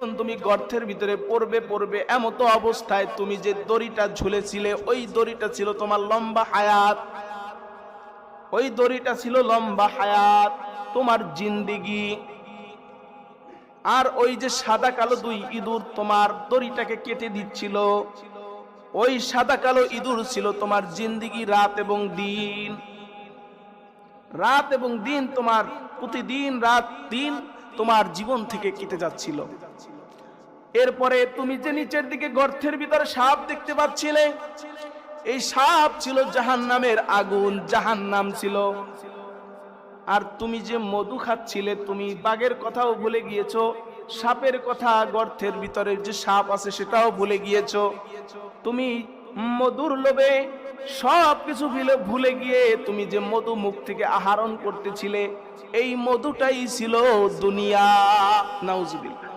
যখন তুমি গর্তের ভিতরে পড়বে পড়বে, এমতো অবস্থায় তুমি যে দড়িটা ঝুলেছিলে, ওই দড়িটা ছিল তোমার লম্বা হায়াত। ওই দড়িটা ছিল লম্বা হায়াত, তোমার জিন্দিগি। আর ওই যে সাদা কালো দুই ইঁদুর তোমার দড়িটাকে কেটে দিচ্ছিল। ওই সাদা কালো ইঁদুর ছিল তোমার জিন্দিগি, রাত এবং দিন। রাত এবং দিন তোমার প্রতিদিন, রাত, দিন তোমার জীবন থেকে কেটে যাচ্ছিল। এরপরে তুমি যে নিচের দিকে গর্তের ভিতরে সাপ দেখতে পাচ্ছিলে, এই সাপ ছিল জাহান নামের আগুন জাহান নাম ছিল। আর তুমি যে মধু খাচ্ছিলে, তুমি বাঘের কথাও ভুলে গিয়েছো, সাপের কথা গর্তের ভিতরে যে সাপ আছে সেটাও ভুলে গিয়েছো। তুমি মধুর লোভে সব কিছু ভুলে ভুলে গিয়ে তুমি যে মধু মুখ থেকে আহরণ করতেছিলে, এই মধুটাই ছিল দুনিয়া। নাউজুবিল্লাহ।